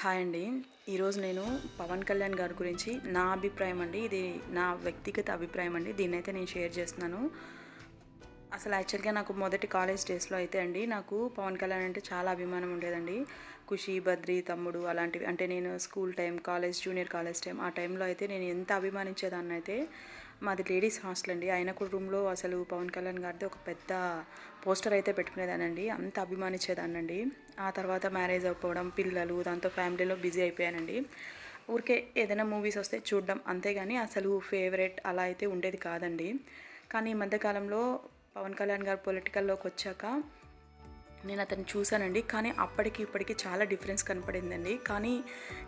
Hi అండి. ఈరోజు నేను పవన్ కళ్యాణ్ గారి గురించి నా అభిప్రాయం అండి. ఇది నా వ్యక్తిగత అభిప్రాయం అండి. దీన్ని అయితే నేను షేర్ చేస్తున్నాను. అసలు యాక్చువల్గా నాకు మొదటి కాలేజ్ డేస్లో అయితే అండి నాకు పవన్ కళ్యాణ్ అంటే చాలా అభిమానం ఉండేదండి. ఖుషి బద్రి తమ్ముడు అలాంటివి అంటే నేను school time college junior college time ఆ టైంలో అయితే నేను ఎంత అభిమానించేదాన్ని అయితే మాది లేడీస్ హాస్టల్ అండి. ఆయన కూడా రూమ్లో అసలు పవన్ కళ్యాణ్ గారిది ఒక పెద్ద పోస్టర్ అయితే పెట్టుకునేదానండి అంత అభిమానించేదానండి ఆ తర్వాత మ్యారేజ్ అయిపోవడం పిల్లలు దాంతో ఫ్యామిలీలో బిజీ అయిపోయానండి. ఊరికే ఏదైనా మూవీస్ వస్తే చూడడం అంతేగాని అసలు ఫేవరెట్ అలా అయితే ఉండేది కాదండి. కానీ ఈ మధ్యకాలంలో పవన్ కళ్యాణ్ గారు పొలిటికల్లోకి వచ్చాక నేను అతన్ని చూశానండి. కానీ అప్పటికి ఇప్పటికి చాలా డిఫరెన్స్ కనపడిందండి. కానీ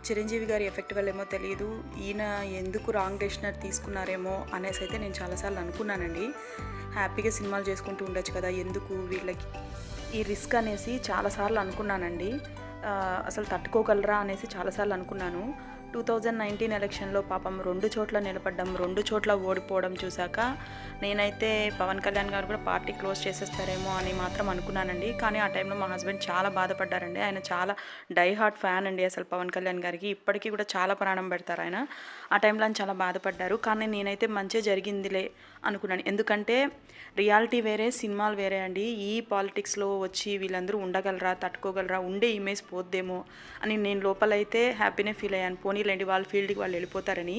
చిరంజీవి గారి ఎఫెక్ట్ వల్ల ఏమో తెలియదు ఈయన ఎందుకు రాంగ్ డెసిషనర్ తీసుకున్నారేమో అనేసి అయితే నేను చాలాసార్లు అనుకున్నానండి. హ్యాపీగా సినిమాలు చేసుకుంటూ ఉండొచ్చు కదా ఎందుకు వీళ్ళకి ఈ రిస్క్ అనేసి చాలాసార్లు అనుకున్నానండి. అసలు తట్టుకోగలరా అనేసి చాలాసార్లు అనుకున్నాను. టూ థౌజండ్ నైన్టీన్ ఎలక్షన్లో పాపం రెండు చోట్ల నిలబడ్డం రెండు చోట్ల ఓడిపోవడం చూశాక నేనైతే పవన్ కళ్యాణ్ గారు కూడా పార్టీ క్లోజ్ చేసేస్తారేమో అని మాత్రం అనుకున్నానండి. కానీ ఆ టైంలో మా హస్బెండ్ చాలా బాధపడ్డారండి. ఆయన చాలా డై హార్ట్ ఫ్యాన్ అండి అసలు పవన్ కళ్యాణ్ గారికి. ఇప్పటికీ కూడా చాలా ప్రాణం పెడతారు ఆయన. ఆ టైంలో ఆయన చాలా బాధపడ్డారు. కానీ నేనైతే మంచిగా జరిగిందిలే అనుకున్నాను. ఎందుకంటే రియాలిటీ వేరే సినిమాలు వేరే అండి. ఈ పాలిటిక్స్లో వచ్చి వీళ్ళందరూ ఉండగలరా తట్టుకోగలరా ఉండే ఇమేజ్ పోద్దేమో అని నేను లోపలైతే హ్యాపీనే ఫీల్ అయ్యాను. పోనీ పోనీలేండి వాళ్ళ ఫీల్డ్కి వాళ్ళు వెళ్ళిపోతారని.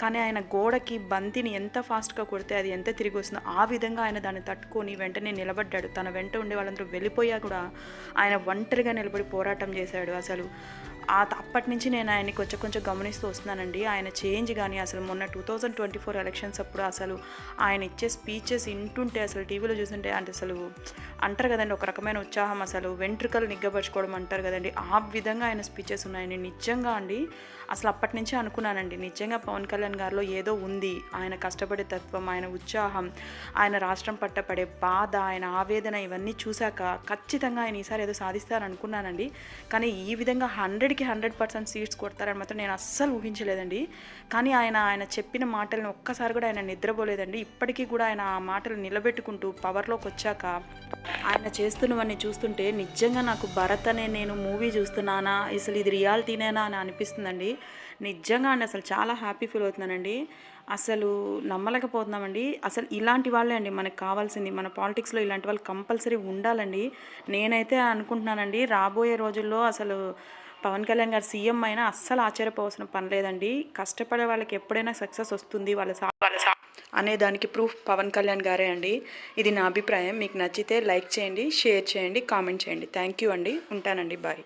కానీ ఆయన గోడకి బంతిని ఎంత ఫాస్ట్గా కొడితే అది ఎంత తిరిగి వస్తుందో ఆ విధంగా ఆయన దాన్ని తట్టుకొని వెంటనే నిలబడ్డాడు. తన వెంట ఉండే వాళ్ళందరూ వెళ్ళిపోయా కూడా ఆయన ఒంటరిగా నిలబడి పోరాటం చేశాడు అసలు. ఆ అప్పటి నుంచి నేను ఆయన్ని కొంచెం కొంచెం గమనిస్తూ వస్తున్నానండి. ఆయన చేంజ్ కానీ అసలు మొన్న two thousand twenty four elections అప్పుడు అసలు ఆయన ఇచ్చే స్పీచెస్ వింటుంటే అసలు టీవీలో చూస్తుంటే అంటే అసలు అంటారు కదండి ఒక రకమైన ఉత్సాహం అసలు వెంట్రుకలు నిగ్గబరుచుకోవడం అంటారు కదండి. ఆ విధంగా ఆయన స్పీచెస్ ఉన్నాయండి. నిజంగా అండి అసలు అప్పటి నుంచే అనుకున్నానండి. నిజంగా పవన్ కళ్యాణ్ గారిలో ఏదో ఉంది. ఆయన కష్టపడే తత్వం ఆయన ఉత్సాహం ఆయన రాష్ట్రం పట్ట పడే బాధ ఆయన ఆవేదన ఇవన్నీ చూశాక ఖచ్చితంగా ఆయన ఈసారి ఏదో సాధిస్తారనుకున్నానండి. కానీ ఈ విధంగా హండ్రెడ్కి హండ్రెడ్ పర్సెంట్ సీట్స్ కొడతారని మాత్రం నేను అస్సలు ఊహించలేదండి. కానీ ఆయన ఆయన చెప్పిన మాటలను ఒక్కసారి కూడా ఆయన నిద్రపోలేదండి. ఇప్పటికీ కూడా ఆయన ఆ మాటలు నిలబెట్టుకుంటూ పవర్లోకి వచ్చాక ఆయన చేస్తున్నవన్నీ చూస్తుంటే నిజంగా నాకు భరత్ అనే నేను మూవీ చూస్తున్నానా అసలు ఇది రియాలిటీనేనా అని అనిపిస్తుందండి. నిజంగా అండి అసలు చాలా హ్యాపీ ఫీల్ అవుతున్నానండి. అసలు నమ్మలేకపోతున్నామండి. అసలు ఇలాంటి వాళ్ళే అండి మనకు కావాల్సింది. మన పాలిటిక్స్లో ఇలాంటి వాళ్ళు కంపల్సరీ ఉండాలండి. నేనైతే అనుకుంటున్నానండి రాబోయే రోజుల్లో అసలు పవన్ కళ్యాణ్ గారు సీఎం అయినా అస్సలు ఆశ్చర్యపోవాల్సిన పని లేదండి. కష్టపడే వాళ్ళకి ఎప్పుడైనా సక్సెస్ వస్తుంది వాళ్ళ సా వాళ్ళ సా అనే దానికి ప్రూఫ్ పవన్ కళ్యాణ్ గారే అండి. ఇది నా అభిప్రాయం. మీకు నచ్చితే లైక్ చేయండి షేర్ చేయండి కామెంట్ చేయండి. థ్యాంక్ యూ అండి. ఉంటానండి. బాయ్.